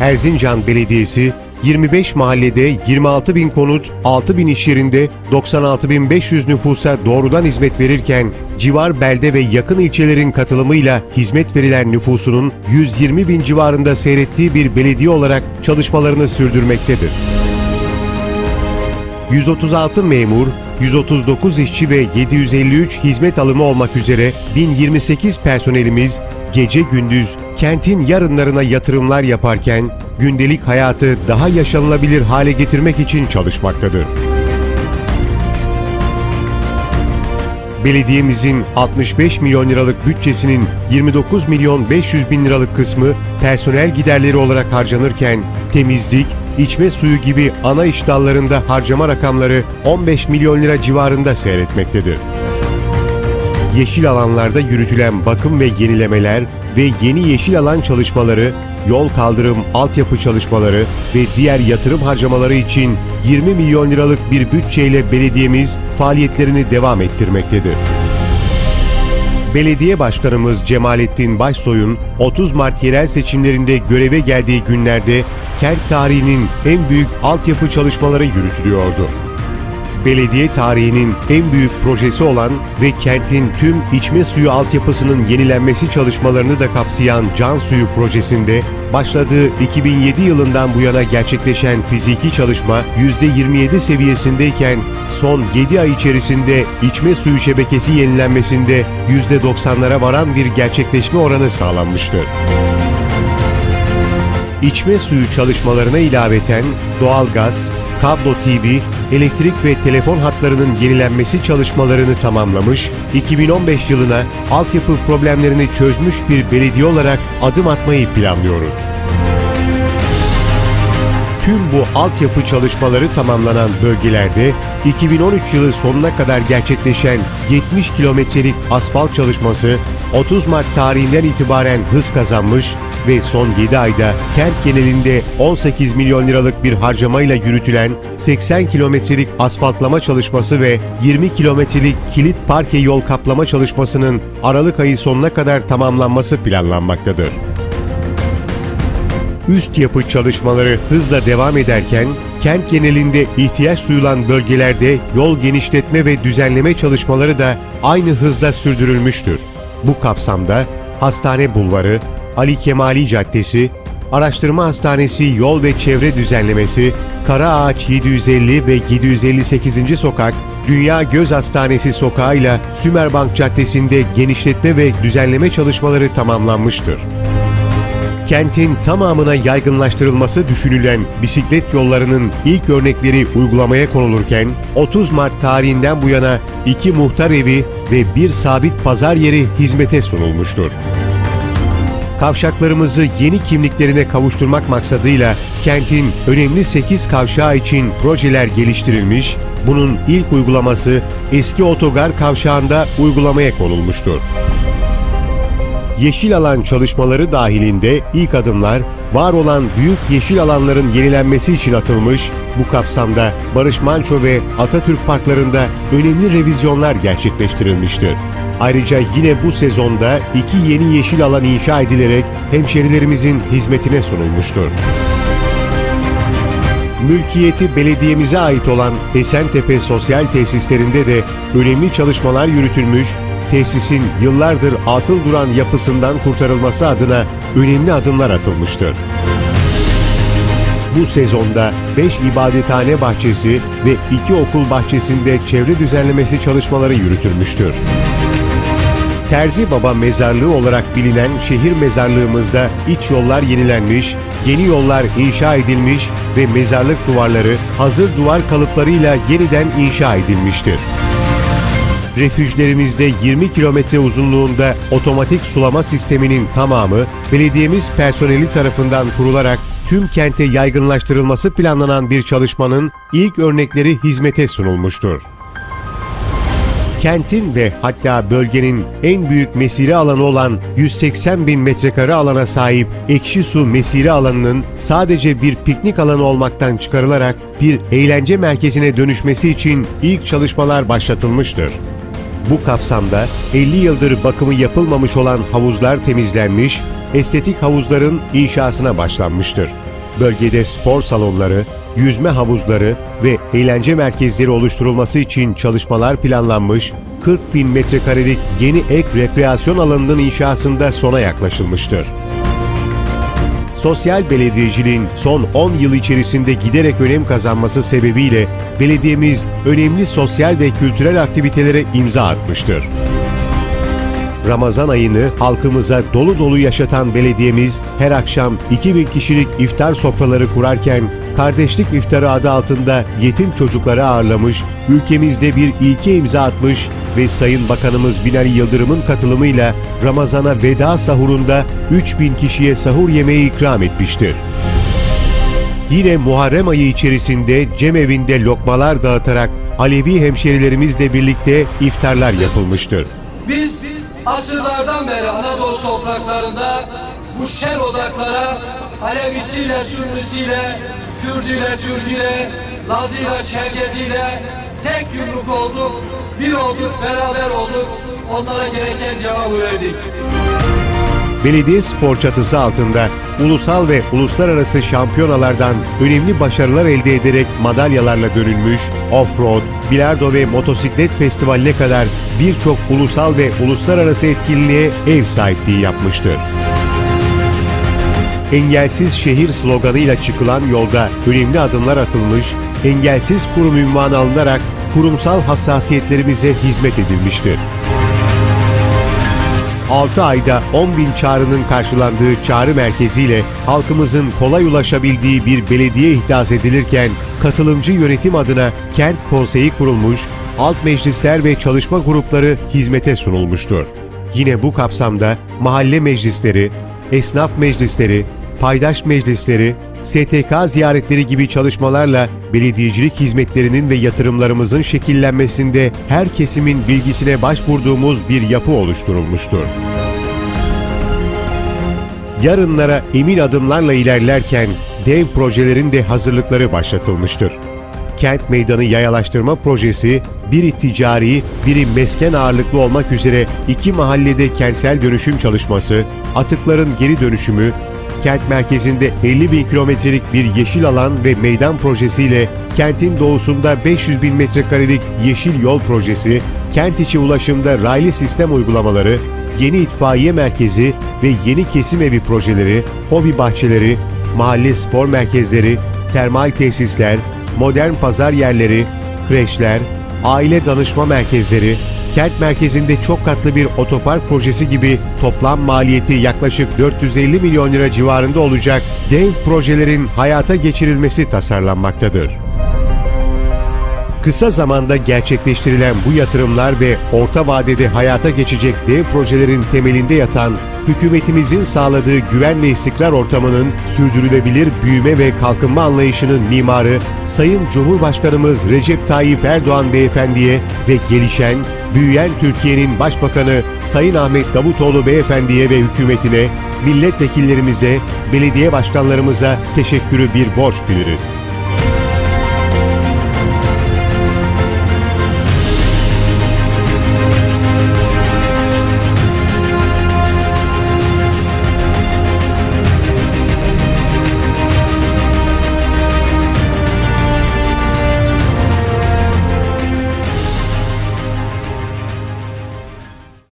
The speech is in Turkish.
Erzincan Belediyesi 25 mahallede 26 bin konut, 6 bin iş yerinde 96.500 nüfusa doğrudan hizmet verirken, civar belde ve yakın ilçelerin katılımıyla hizmet verilen nüfusunun 120 bin civarında seyrettiği bir belediye olarak çalışmalarını sürdürmektedir. 136 memur, 139 işçi ve 753 hizmet alımı olmak üzere 1028 personelimiz gece gündüz kentin yarınlarına yatırımlar yaparken gündelik hayatı daha yaşanılabilir hale getirmek için çalışmaktadır. Belediyemizin 65 milyon liralık bütçesinin 29 milyon 500 bin liralık kısmı personel giderleri olarak harcanırken temizlik, içme suyu gibi ana iş dallarında harcama rakamları 15 milyon lira civarında seyretmektedir. Yeşil alanlarda yürütülen bakım ve yenilemeler ve yeni yeşil alan çalışmaları, yol kaldırım, altyapı çalışmaları ve diğer yatırım harcamaları için 20 milyon liralık bir bütçeyle belediyemiz faaliyetlerini devam ettirmektedir. Belediye Başkanımız Cemalettin Başsoy'un 30 Mart yerel seçimlerinde göreve geldiği günlerde kent tarihinin en büyük altyapı çalışmaları yürütülüyordu. Belediye tarihinin en büyük projesi olan ve kentin tüm içme suyu altyapısının yenilenmesi çalışmalarını da kapsayan Can Suyu projesinde başladığı 2007 yılından bu yana gerçekleşen fiziki çalışma %27 seviyesindeyken son 7 ay içerisinde içme suyu şebekesi yenilenmesinde %90'lara varan bir gerçekleşme oranı sağlanmıştır. İçme suyu çalışmalarına ilaveten doğalgaz, kablo TV, elektrik ve telefon hatlarının yenilenmesi çalışmalarını tamamlamış, 2015 yılına altyapı problemlerini çözmüş bir belediye olarak adım atmayı planlıyoruz. Tüm bu altyapı çalışmaları tamamlanan bölgelerde 2013 yılı sonuna kadar gerçekleşen 70 kilometrelik asfalt çalışması 30 Mart tarihinden itibaren hız kazanmış ve son 7 ayda kent genelinde 18 milyon liralık bir harcamayla yürütülen 80 kilometrelik asfaltlama çalışması ve 20 kilometrelik kilit parke yol kaplama çalışmasının Aralık ayı sonuna kadar tamamlanması planlanmaktadır. Üst yapı çalışmaları hızla devam ederken, kent genelinde ihtiyaç duyulan bölgelerde yol genişletme ve düzenleme çalışmaları da aynı hızla sürdürülmüştür. Bu kapsamda Hastane Bulvarı, Ali Kemali Caddesi, Araştırma Hastanesi Yol ve Çevre Düzenlemesi, Karaağaç 750 ve 758. Sokak, Dünya Göz Hastanesi Sokağı ile Sümerbank Caddesi'nde genişletme ve düzenleme çalışmaları tamamlanmıştır kentin tamamına yaygınlaştırılması düşünülen bisiklet yollarının ilk örnekleri uygulamaya konulurken 30 Mart tarihinden bu yana iki muhtar evi ve bir sabit pazar yeri hizmete sunulmuştur. Kavşaklarımızı yeni kimliklerine kavuşturmak maksadıyla kentin önemli 8 kavşağı için projeler geliştirilmiş, bunun ilk uygulaması eski otogar kavşağında uygulamaya konulmuştur. Yeşil alan çalışmaları dahilinde ilk adımlar var olan büyük yeşil alanların yenilenmesi için atılmış, bu kapsamda Barış Manço ve Atatürk parklarında önemli revizyonlar gerçekleştirilmiştir. Ayrıca yine bu sezonda iki yeni yeşil alan inşa edilerek hemşerilerimizin hizmetine sunulmuştur. Mülkiyeti belediyemize ait olan Esentepe Sosyal Tesislerinde de önemli çalışmalar yürütülmüş, tesisin yıllardır atıl duran yapısından kurtarılması adına önemli adımlar atılmıştır. Bu sezonda 5 ibadethane bahçesi ve 2 okul bahçesinde çevre düzenlemesi çalışmaları yürütülmüştür. Terzi Baba Mezarlığı olarak bilinen şehir mezarlığımızda iç yollar yenilenmiş, yeni yollar inşa edilmiş ve mezarlık duvarları hazır duvar kalıplarıyla yeniden inşa edilmiştir. Refüjlerimizde 20 kilometre uzunluğunda otomatik sulama sisteminin tamamı belediyemiz personeli tarafından kurularak tüm kente yaygınlaştırılması planlanan bir çalışmanın ilk örnekleri hizmete sunulmuştur kentin ve hatta bölgenin en büyük mesire alanı olan 180 bin metrekare alana sahip Ekşi Su Mesire alanının sadece bir piknik alanı olmaktan çıkarılarak bir eğlence merkezine dönüşmesi için ilk çalışmalar başlatılmıştır. Bu kapsamda 50 yıldır bakımı yapılmamış olan havuzlar temizlenmiş, estetik havuzların inşasına başlanmıştır. Bölgede spor salonları, yüzme havuzları ve eğlence merkezleri oluşturulması için çalışmalar planlanmış, 40 bin metrekarelik yeni ek rekreasyon alanının inşasında sona yaklaşılmıştır. Sosyal belediyeciliğin son 10 yıl içerisinde giderek önem kazanması sebebiyle belediyemiz önemli sosyal ve kültürel aktivitelere imza atmıştır. Ramazan ayını halkımıza dolu dolu yaşatan belediyemiz her akşam 2000 kişilik iftar sofraları kurarken Kardeşlik İftarı adı altında yetim çocukları ağırlamış, ülkemizde bir ilke imza atmış ve Sayın Bakanımız Binali Yıldırım'ın katılımıyla Ramazan'a veda sahurunda 3000 kişiye sahur yemeği ikram etmiştir. Yine Muharrem ayı içerisinde cemevinde lokmalar dağıtarak Alevi hemşerilerimizle birlikte iftarlar yapılmıştır. Biz asırlardan beri Anadolu topraklarında bu şer odaklara Alevisiyle, Sünnisiyle, Kürdüyle, Türküyle, Lazıyla, Çergeziyle tek yumruk olduk, bir olduk, beraber olduk. Onlara gereken cevabı verdik. Belediye spor çatısı altında ulusal ve uluslararası şampiyonalardan önemli başarılar elde ederek madalyalarla dönülmüş, off-road, bilardo ve motosiklet festivaline kadar birçok ulusal ve uluslararası etkinliğe ev sahipliği yapmıştır. Engelsiz şehir sloganıyla çıkılan yolda önemli adımlar atılmış, engelsiz kurum ünvanı alınarak kurumsal hassasiyetlerimize hizmet edilmiştir. 6 ayda 10 bin çağrının karşılandığı çağrı merkeziyle halkımızın kolay ulaşabildiği bir belediye ihdas edilirken katılımcı yönetim adına kent konseyi kurulmuş, alt meclisler ve çalışma grupları hizmete sunulmuştur. Yine bu kapsamda mahalle meclisleri, esnaf meclisleri, paydaş meclisleri, STK ziyaretleri gibi çalışmalarla belediyecilik hizmetlerinin ve yatırımlarımızın şekillenmesinde her kesimin bilgisine başvurduğumuz bir yapı oluşturulmuştur. Yarınlara emin adımlarla ilerlerken dev projelerin de hazırlıkları başlatılmıştır. Kent Meydanı Yayalaştırma Projesi, biri ticari, biri mesken ağırlıklı olmak üzere iki mahallede kentsel dönüşüm çalışması, atıkların geri dönüşümü, kent merkezinde 50 bin kilometrelik bir yeşil alan ve meydan projesiyle kentin doğusunda 500 bin metrekarelik yeşil yol projesi, kent içi ulaşımda raylı sistem uygulamaları, yeni itfaiye merkezi ve yeni kesim evi projeleri, hobi bahçeleri, mahalle spor merkezleri, termal tesisler, modern pazar yerleri, kreşler, aile danışma merkezleri, kent merkezinde çok katlı bir otopark projesi gibi toplam maliyeti yaklaşık 450 milyon lira civarında olacak dev projelerin hayata geçirilmesi tasarlanmaktadır. Kısa zamanda gerçekleştirilen bu yatırımlar ve orta vadede hayata geçecek dev projelerin temelinde yatan hükümetimizin sağladığı güven ve istikrar ortamının sürdürülebilir büyüme ve kalkınma anlayışının mimarı Sayın Cumhurbaşkanımız Recep Tayyip Erdoğan Beyefendiye ve gelişen, büyüyen Türkiye'nin Başbakanı Sayın Ahmet Davutoğlu Beyefendiye ve hükümetine, milletvekillerimize, belediye başkanlarımıza teşekkürü bir borç biliriz.